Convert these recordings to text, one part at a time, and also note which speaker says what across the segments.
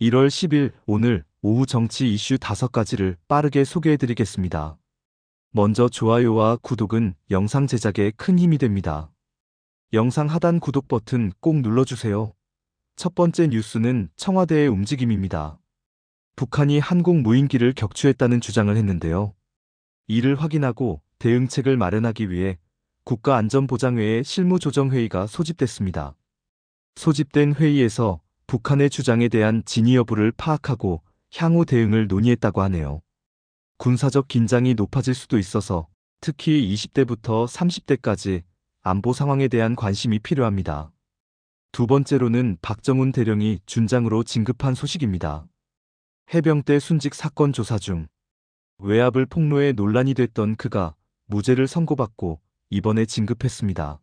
Speaker 1: 1월 10일 오늘 오후 정치 이슈 5가지를 빠르게 소개해드리겠습니다. 먼저 좋아요와 구독은 영상 제작에 큰 힘이 됩니다. 영상 하단 구독 버튼 꼭 눌러주세요. 첫 번째 뉴스는 청와대의 움직임입니다. 북한이 한국 무인기를 격추했다는 주장을 했는데요. 이를 확인하고 대응책을 마련하기 위해 국가안전보장회의 실무조정회의가 소집됐습니다. 소집된 회의에서 북한의 주장에 대한 진위 여부를 파악하고 향후 대응을 논의했다고 하네요. 군사적 긴장이 높아질 수도 있어서 특히 20대부터 30대까지 안보 상황에 대한 관심이 필요합니다. 두 번째로는 박정훈 대령이 준장으로 진급한 소식입니다. 해병대 순직 사건 조사 중 외압을 폭로해 논란이 됐던 그가 무죄를 선고받고 이번에 진급했습니다.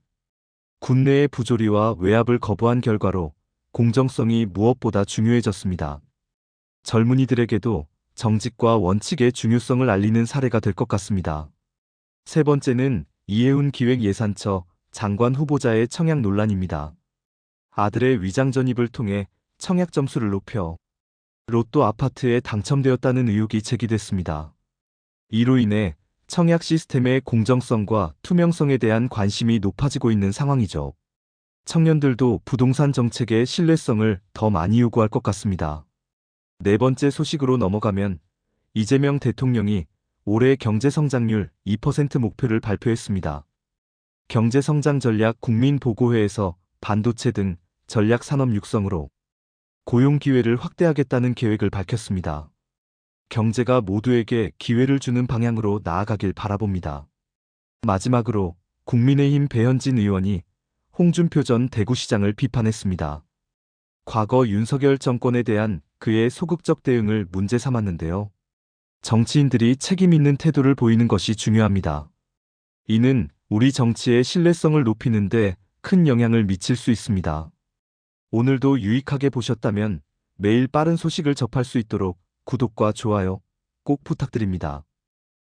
Speaker 1: 군내의 부조리와 외압을 거부한 결과로 공정성이 무엇보다 중요해졌습니다. 젊은이들에게도 정직과 원칙의 중요성을 알리는 사례가 될 것 같습니다. 세 번째는 이해훈 기획예산처 장관 후보자의 청약 논란입니다. 아들의 위장 전입을 통해 청약 점수를 높여 로또 아파트에 당첨되었다는 의혹이 제기됐습니다. 이로 인해 청약 시스템의 공정성과 투명성에 대한 관심이 높아지고 있는 상황이죠. 청년들도 부동산 정책의 신뢰성을 더 많이 요구할 것 같습니다. 네 번째 소식으로 넘어가면 이재명 대통령이 올해 경제성장률 2% 목표를 발표했습니다. 경제성장 전략 국민보고회에서 반도체 등 전략 산업 육성으로 고용 기회를 확대하겠다는 계획을 밝혔습니다. 경제가 모두에게 기회를 주는 방향으로 나아가길 바라봅니다. 마지막으로 국민의힘 배현진 의원이 홍준표 전 대구시장을 비판했습니다. 과거 윤석열 정권에 대한 그의 소극적 대응을 문제 삼았는데요. 정치인들이 책임 있는 태도를 보이는 것이 중요합니다. 이는 우리 정치의 신뢰성을 높이는데 큰 영향을 미칠 수 있습니다. 오늘도 유익하게 보셨다면 매일 빠른 소식을 접할 수 있도록 구독과 좋아요 꼭 부탁드립니다.